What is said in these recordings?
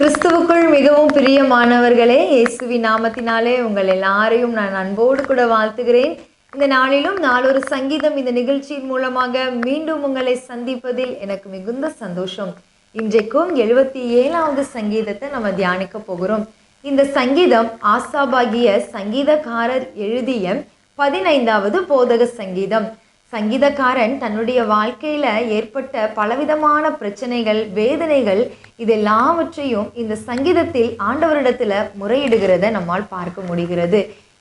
கிறிஸ்துவுக்குள் மிகவும் பிரியமானவர்களே இயேசுவி நாமத்தினாலே உங்கள் எல்லாரையும் நான் அன்போடு கூட வாழ்த்துகிறேன். இந்த நாளிலும் நாளொரு சங்கீதம் இந்த நிகழ்ச்சியின் மூலமாக மீண்டும் உங்களை சந்திப்பதில் எனக்கு மிகுந்த சந்தோஷம். இன்றைக்கும் எழுபத்தி ஏழாவது சங்கீதத்தை நம்ம தியானிக்க போகிறோம். இந்த சங்கீதம் ஆசாபாகிய சங்கீதக்காரர் எழுதிய பதினைந்தாவது போதக சங்கீதம். சங்கீதக்காரன் தன்னுடைய வாழ்க்கையில் ஏற்பட்ட பலவிதமான பிரச்சனைகள் வேதனைகள் இதெல்லாவற்றையும் இந்த சங்கீதத்தில் ஆண்டவரிடத்தில் முறையிடுகிறத நம்மால் பார்க்க முடிகிறது.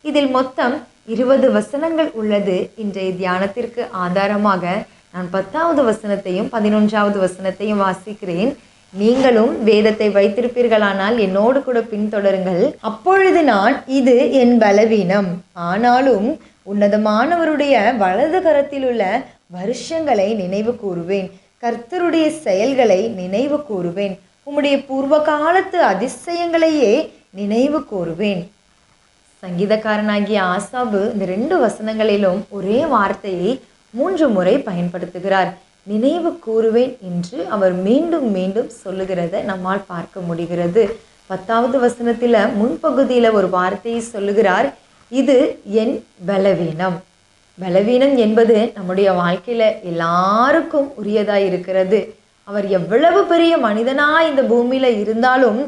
இதில் மொத்தம் இருபது வசனங்கள் உள்ளது. இன்றைய தியானத்திற்கு ஆதாரமாக நான் பத்தாவது வசனத்தையும் பதினொன்றாவது வசனத்தையும் வாசிக்கிறேன். நீங்களும் வேதத்தை வைத்திருப்பீர்களானால் என்னோடு கூட பின்தொடருங்கள். அப்பொழுது நான் இது என் பலவீனம். ஆனாலும் உன்னதமானவருடைய வலது கரத்தில் உள்ள வருஷங்களை நினைவு கூறுவேன். கர்த்தருடைய செயல்களை நினைவு கூறுவேன். உம்முடைய பூர்வ காலத்து அதிசயங்களையே நினைவு கூறுவேன். சங்கீதக்காரனாகிய ஆசாபு இந்த ரெண்டு வசனங்களிலும் ஒரே வார்த்தையை மூன்று முறை பயன்படுத்துகிறார். நினைவு கூறுவேன் என்று அவர் மீண்டும் மீண்டும் சொல்லுகிறத நம்மால் பார்க்க முடிகிறது. பத்தாவது வசனத்தில் முன்பகுதியில் ஒரு வார்த்தையை சொல்லுகிறார். இது என் பலவீனம். பலவீனம் என்பது நம்முடைய வாழ்க்கையில் எல்லாருக்கும் உரியதாக இருக்கிறது. அவர் எவ்வளவு பெரிய மனிதனாக இந்த பூமியில் இருந்தாலும்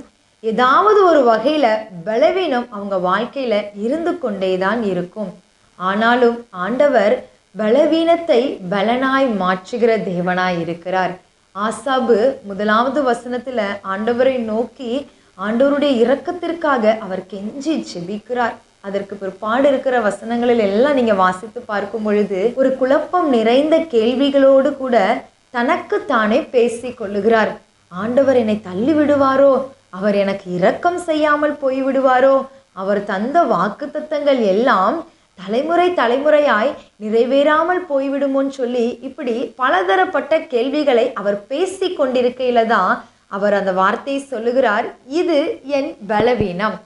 ஏதாவது ஒரு வகையில் பலவீனம் அவங்க வாழ்க்கையில் இருந்து கொண்டே தான் இருக்கும். ஆனாலும் ஆண்டவர் பலவீனத்தை பலனாய் மாற்றுகிற தேவனாய் இருக்கிறார். ஆசாபு முதலாவது வசனத்தில் ஆண்டவரை நோக்கி ஆண்டவருடைய இரக்கத்திற்காக அவர் கெஞ்சி செபிக்கிறார் அதற்கு பிற்பாடு இருக்கிற வசனங்களில் எல்லாம் நீங்க வாசித்து பார்க்கும் பொழுது ஒரு குழப்பம் நிறைந்த கேள்விகளோடு கூட தனக்கு தானே பேசி கொள்ளுகிறார். ஆண்டவர் என்னை தள்ளி விடுவாரோ? அவர் எனக்கு இரக்கம் செய்யாமல் போய்விடுவாரோ அவர் தந்த வாக்கு தத்தங்கள் எல்லாம் தலைமுறை தலைமுறையாய் நிறைவேறாமல் போய்விடுமோன்னு சொல்லி இப்படி பலதரப்பட்ட கேள்விகளை அவர் பேசி கொண்டிருக்கையில தான் அவர் அந்த வார்த்தையை சொல்லுகிறார். இது என் பலவீனம்.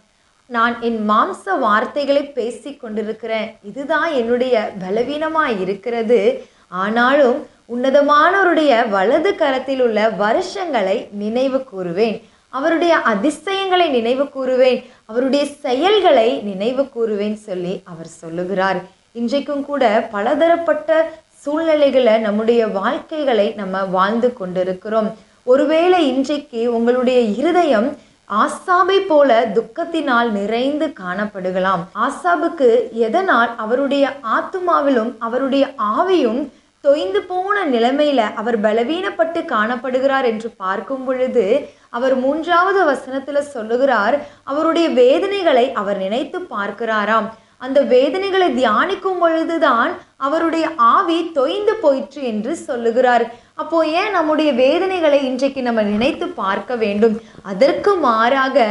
நான் என் மாம்ச வார்த்தைகளை பேசி கொண்டிருக்கிறேன். இதுதான் என்னுடைய பலவீனமாக இருக்கிறது. ஆனாலும் உன்னதமானவருடைய வலது கரத்தில் உள்ள வருஷங்களை நினைவு கூறுவேன். அவருடைய அதிசயங்களை நினைவு கூறுவேன். அவருடைய செயல்களை நினைவு கூறுவேன் சொல்லி அவர் சொல்லுகிறார். இன்றைக்கும் கூட பலதரப்பட்ட சூழ்நிலைகளை நம்முடைய வாழ்க்கைகளை நம்ம வாழ்ந்து கொண்டிருக்கிறோம். ஒருவேளை இன்றைக்கு உங்களுடைய இருதயம் ஆசாபை போல துக்கத்தினால் நிறைந்து காணப்படுகலாம். ஆசாபுக்கு எதனால் அவருடைய ஆத்துமாவிலும் அவருடைய ஆவியும் தொய்ந்து போன நிலைமையில அவர் பலவீனப்பட்டு காணப்படுகிறார் என்று பார்க்கும் பொழுது அவர் மூன்றாவது வசனத்துல சொல்லுகிறார் அவருடைய வேதனைகளை அவர் நினைத்து பார்க்கிறாராம். அந்த வேதனைகளை தியானிக்கும் பொழுதுதான் அவருடைய ஆவி தொய்ந்து போயிற்று என்று சொல்லுகிறார். அப்போ ஏன் நம்முடைய வேதனைகளை இன்றைக்கு நம்ம நினைத்து பார்க்க வேண்டும்? அதற்கு மாறாக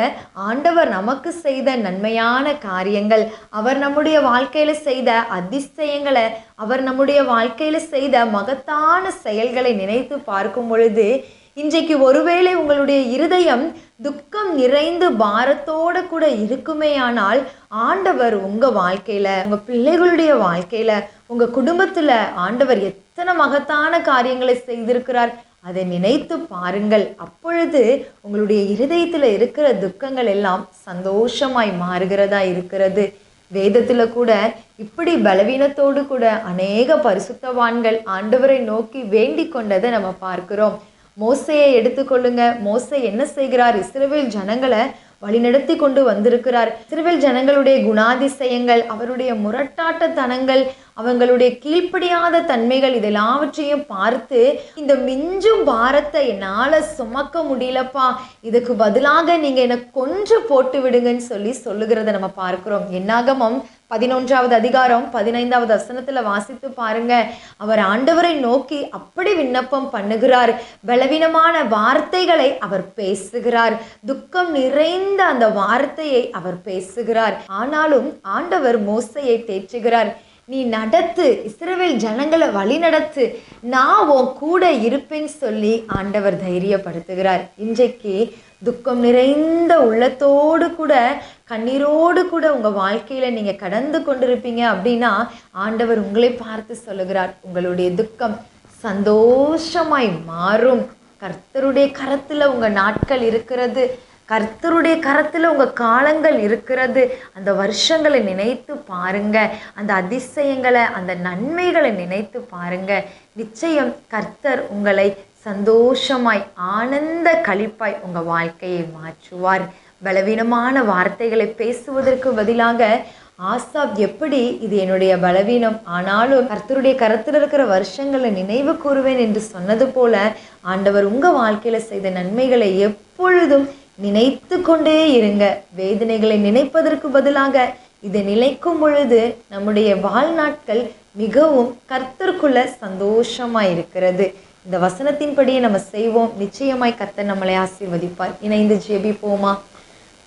ஆண்டவர் நமக்கு செய்த நன்மையான காரியங்கள் அவர் நம்முடைய வாழ்க்கையில செய்த அதிசயங்களை அவர் நம்முடைய வாழ்க்கையில செய்த மகத்தான செயல்களை நினைத்து பார்க்கும் பொழுது இன்றைக்கு ஒருவேளை உங்களுடைய இருதயம் துக்கம் நிறைந்து பாரத்தோட கூட இருக்குமேயானால் ஆண்டவர் உங்கள் வாழ்க்கையில் உங்கள் பிள்ளைகளுடைய வாழ்க்கையில் உங்கள் குடும்பத்தில் ஆண்டவர் எத்தனை மகத்தான காரியங்களை செய்திருக்கிறார் அதை நினைத்து பாருங்கள். அப்பொழுது உங்களுடைய இருதயத்தில் இருக்கிற துக்கங்கள் எல்லாம் சந்தோஷமாய் மாறுகிறதா இருக்கிறது. வேதத்தில் கூட இப்படி பலவீனத்தோடு கூட அநேக பரிசுத்தவான்கள் ஆண்டவரை நோக்கி வேண்டிக் கொண்டதை நம்ம பார்க்கிறோம். மோசையை எடுத்துக்கொள்ளுங்க மோசை என்ன செய்கிறார்? இஸ்ரவேல் ஜனங்களை வழிநடத்தி கொண்டு வந்திருக்கிறார். இஸ்ரவேல் ஜனங்களுடைய குணாதிசயங்கள் அவருடைய முரட்டாட்டத்தனங்கள் அவங்களுடைய கீழ்ப்படியாத தன்மைகள் இதெல்லாவற்றையும் பார்த்து இந்த மிஞ்சும் பாரத்தை என்னால் சுமக்க முடியலப்பா. இதுக்கு பதிலாக நீங்கள் என்னை கொன்று போட்டு விடுங்கன்னு சொல்லி சொல்லுகிறத நம்ம பார்க்குறோம். என்னாகமம் பதினொன்றாவது அதிகாரம் பதினைந்தாவது வசனத்துல வாசித்து பாருங்க. அவர் ஆண்டவரை நோக்கி அப்படி விண்ணப்பம் பண்ணுகிறார். பலவீனமான வார்த்தைகளை அவர் பேசுகிறார். துக்கம் நிறைந்த அந்த வார்த்தையை அவர் பேசுகிறார். ஆனாலும் ஆண்டவர் மோசையை தேற்றுகிறார். நீ நடத்து இஸ்ரவேல் ஜனங்களை வழி நடத்து நான் உன் கூட இருப்பேன்னு சொல்லி ஆண்டவர் தைரியப்படுத்துகிறார். இன்றைக்கு துக்கம் நிறைந்த உள்ளத்தோடு கூட கண்ணீரோடு கூட உங்கள் வாழ்க்கையில் நீங்கள் கடந்து கொண்டிருப்பீங்க அப்படின்னா ஆண்டவர் உங்களை பார்த்து சொல்லுகிறார். உங்களுடைய துக்கம் சந்தோஷமாய் மாறும். கர்த்தருடைய கரத்தில் உங்கள் நாட்கள் இருக்கிறது. கர்த்தருடைய கரத்தில் உங்கள் காலங்கள் இருக்கிறது. அந்த வருஷங்களை நினைத்து பாருங்க. அந்த அதிசயங்களை அந்த நன்மைகளை நினைத்து பாருங்க. நிச்சயம் கர்த்தர் உங்களை சந்தோஷமாய் ஆனந்த கழிப்பாய் உங்கள் வாழ்க்கையை மாற்றுவார். பலவீனமான வார்த்தைகளை பேசுவதற்கு பதிலாக ஆசாப் எப்படி இது என்னுடைய பலவீனம் ஆனாலும் கர்த்தருடைய கரத்தில் இருக்கிற வருஷங்களை நினைவு கூறுவேன் என்று சொன்னது போல ஆண்டவர் உங்கள் வாழ்க்கையில் செய்த நன்மைகளை எப்பொழுதும் நினைத்து கொண்டே இருங்க. வேதனைகளை நினைப்பதற்கு பதிலாக இதை நினைக்கும் பொழுது நம்முடைய வாழ்நாட்கள் மிகவும் கர்த்தருக்குள்ள சந்தோஷமா இருக்கிறது இந்த வசனத்தின்படியே நம்ம செய்வோம். நிச்சயமாய் கர்த்தர் நம்மளை ஆசீர்வதிப்பார். இணைந்து ஜெபிப்போமா?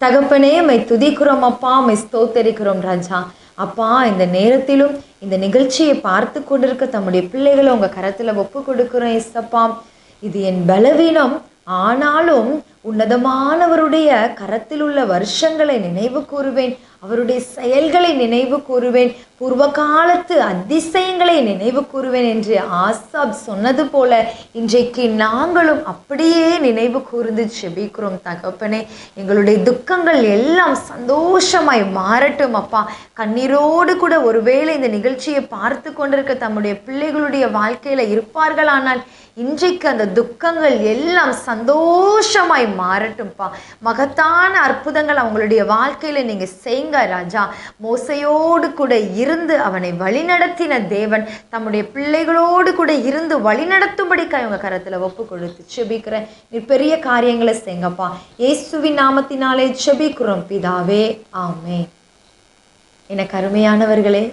தகப்பனே மை துதிக்கிறோம். அப்பா மை ஸ்தோத்தரிக்கிறோம் ராஜா. அப்பா இந்த நேரத்திலும் இந்த நிகழ்ச்சியை பார்த்து கொண்டிருக்க தம்முடைய பிள்ளைகளை உங்க கரத்துல ஒப்பு கொடுக்கிறோம் இசப்பா இது என் பலவீனம். ஆனாலும் உன்னதமானவருடைய கரத்தில் உள்ள வருஷங்களை நினைவு கூறுவேன். அவருடைய செயல்களை நினைவு கூறுவேன். பூர்வ காலத்து அதிசயங்களை நினைவு கூறுவேன் என்று ஆசாப் சொன்னது போல இன்றைக்கு நாங்களும் அப்படியே நினைவு கூர்ந்து செபிக்கிறோம் தகப்பனே. எங்களுடைய துக்கங்கள் எல்லாம் சந்தோஷமாய் மாறட்டும் அப்பா. கண்ணீரோடு கூட ஒருவேளை இந்த நிகழ்ச்சியை பார்த்து கொண்டிருக்க தம்முடைய பிள்ளைகளுடைய வாழ்க்கையில இருப்பார்களானால் இன்றைக்கு அந்த துக்கங்கள் எல்லாம் சந்தோஷமாய் மாறட்டும்ப்பா மகத்தான அற்புதங்கள் அவங்களுடைய வாழ்க்கையில நீங்க செய்யுங்க ராஜா. மோசையோடு கூட இருந்து அவனை வழிநடத்தின தேவன் தம்முடைய பிள்ளைகளோடு கூட இருந்து வழிநடத்தும்படிக்கு அவங்க கரத்துல ஒப்பு கொடுத்து செபிக்கிறேன். நீ பெரிய காரியங்களை செய்யுங்கப்பா. இயேசுவின் நாமத்தினாலே செபிக்கிறோம் பிதாவே. ஆமே எனக்கு அருமையானவர்களே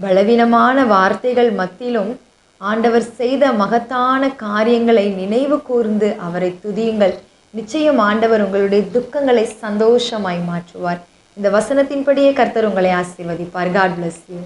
பலவீனமான வார்த்தைகள் மத்தியிலும் ஆண்டவர் செய்த மகத்தான காரியங்களை நினைவு கூர்ந்து அவரை துதியுங்கள். நிச்சயம் ஆண்டவர் உங்களுடைய துக்கங்களை சந்தோஷமாய் மாற்றுவார். இந்த வசனத்தின்படியே கர்த்தர் உங்களை ஆசீர்வதிப்பார். God bless you